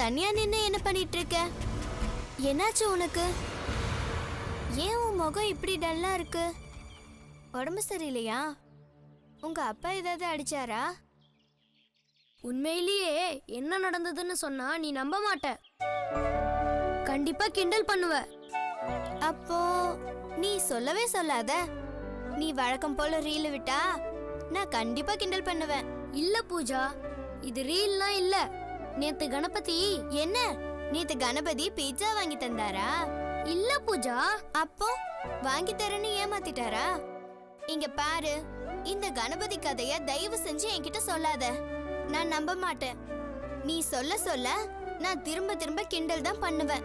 தனியா நின்னு என்ன பண்ணிட்டு இருக்க என்னாச்சு உனக்கு? ஏன் உன் முகம் இப்படி டல்லா இருக்கு? உடம்பு சரியில்லையா? உங்க அப்பா ஏதாவது அடிச்சாரா? உண்மையிலேயே என்ன நடந்ததுன்னு சொன்னா நீ நம்ப மாட்ட. கண்டிப்பா கிண்டல் பண்ணுவ. அப்போ நீ சொல்லவே சொல்லாத? நீ வழக்கம் போல ரீல் விட்டா நான் கண்டிப்பா கிண்டல் பண்ணுவேன். இல்ல பூஜா இது ரீல்லாம் இல்ல. நேத்து கணபதி என்ன? நேத்து கணபதி பீட்சா வாங்கி தந்தாரா? இல்ல பூஜா. அப்போ வாங்கி தரேன்னு ஏமாத்திட்டாரா? இங்க பாரு இந்த கணபதி கதைய தயவு செஞ்சு என்கிட்ட சொல்லாத. நான் நம்ப மாட்டேன். நீ சொல்ல சொல்ல நான் திரும்ப திரும்ப கிண்டல் தான் பண்ணுவேன்.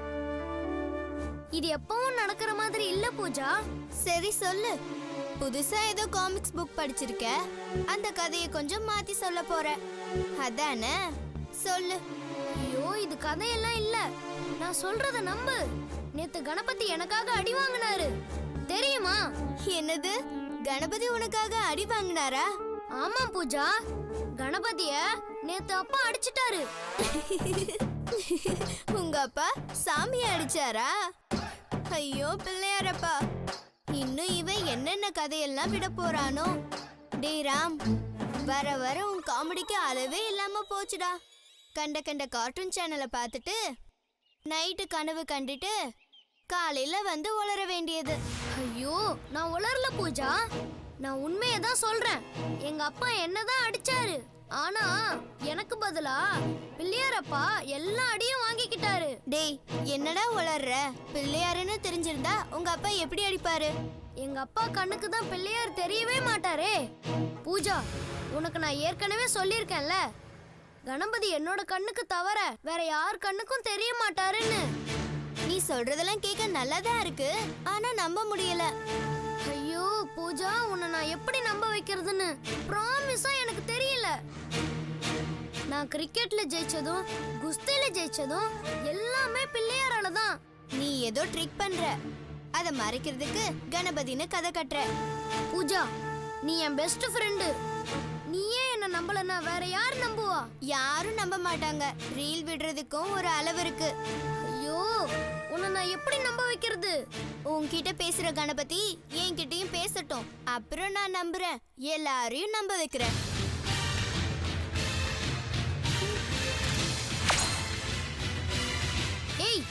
இது எப்பவும் நடக்கிற மாதிரி இல்ல பூஜா. சரி சொல்லு. புதுசா ஏதோ காமிக்ஸ் புக் படிச்சிருக்க. அந்த கதையை கொஞ்சம் மாத்தி சொல்ல போற. அதானே? சொல்லு. ஐயோ இது கதையெல்லாம் இல்ல. நான் சொல்றத நம்பு. நேத்து கணபதி எனக்காக அடி வாங்கினாரு. தெரியுமா? என்னது? கணபதி உனக்காக அடி வாங்கினாரா? ஆமா பூஜா. கணபதிய நேத்து அப்பா அடிச்சிட்டாரு. உங்க அப்பா சாமியை அடிச்சாரா? ஐயோ பிள்ளையாரப்பா. இன்னும் இவன் என்னென்ன கதையெல்லாம் விட போறானோ? டே ராம். வர வர உன் காமெடிக்கு அளவே இல்லாம போச்சுடா. கண்ட கண்ட கார்ட்டூன் சேனலை பார்த்துட்டு நைட்டு கனவு கண்டுட்டு காலையில வந்து உளர வேண்டியது. ஐயோ நான் உளரல பூஜா. நான் உண்மையை தான் சொல்றேன். எங்க அப்பா என்னதான் அடிச்சாரு ஆனா எனக்கு பதிலா பிள்ளையாரப்பா எல்லா அடியும் வாங்கிக்கிட்டாரு. டேய் என்னடா உளர்ற? பிள்ளையாருன்னு தெரிஞ்சிருந்தா உங்க அப்பா எப்படி அடிப்பாரு? எங்க அப்பா கண்ணுக்கு தான் பிள்ளையார் தெரியவே மாட்டாரே. பூஜா உனக்கு நான் ஏற்கனவே சொல்லியிருக்கேன்ல கணபதி என்னோட கண்ணுக்கு தவிர வேற யார் கண்ணுக்கும் தெரிய மாட்டாருன்னு. நீ சொல்றதெல்லாம் கேட்க நல்லாதான் இருக்கு. ஆனா நம்ப முடியல. ஐயோ பூஜா உன்னை நான் எப்படி நம்ப வைக்கிறதுன்னு. ப்ராமிஸா எனக்கு தெரியல. நான் கிரிக்கெட்ல ஜெயிச்சதும் குஸ்தியில ஜெயிச்சதும் எல்லாமே பிள்ளையாரால தான். நீ ஏதோ ட்ரிக் பண்ற. அத மறைக்கிறதுக்கு கணபதின்னு கதை கட்டுற. பூஜா நீ என் பெஸ்ட் ஃப்ரெண்டு நீயே நான் வேற யார் நம்புவா? யாரும் நம்ப மாட்டாங்க. ரீல் விடுறதுக்கும் ஒரு அளவு இருக்கு. ஐயோ உன்னை நான் எப்படி நம்ப வைக்கிறது? உன்கிட்ட பேசுற கணபதி என்கிட்டயும் பேசட்டும். அப்புறம் நான் நம்புறேன். எல்லாரையும் நம்ப வைக்கிறேன். ஏய்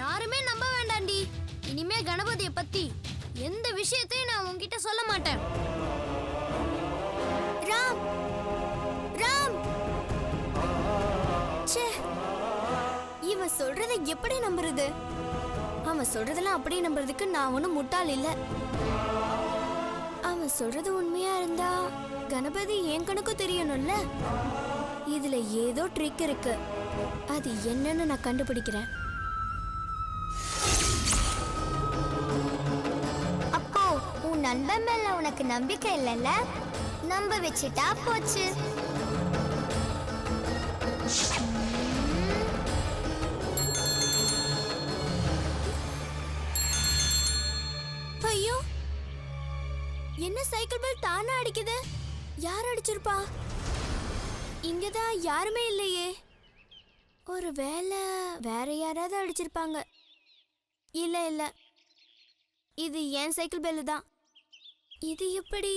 யாருமே நம்ப வேண்டாண்டி. இனிமே கணபதியை பத்தி எந்த விஷயத்தையும் நான் உன்கிட்ட சொல்ல மாட்டேன். அவன் சொல்றதை எப்படி நம்புறது? அவன் சொல்றதெல்லாம் அப்படியே நம்புறதுக்கு நான் ஒன்றும் முட்டாள் இல்ல. அவன் சொல்றது உண்மையா இருந்தா கணபதி என் கணக்கும் தெரியணும்ல? இதுல ஏதோ ட்ரிக் இருக்கு. அது என்னன்னு நான் கண்டுபிடிக்கிறேன். அப்போ உன் நண்பன் மேல உனக்கு நம்பிக்கை இல்லைல்ல? நம்ப வச்சுட்டா போச்சு. சைக்கிள் பெல் தானா அடிக்குது? யார் அடிச்சிருப்பா? இங்கதான் யாருமே இல்லையே. ஒரு வேலை வேற யாராவது அடிச்சிருப்பாங்க. இல்ல இல்ல. இது என் சைக்கிள் பெல்லு தான். இது எப்படி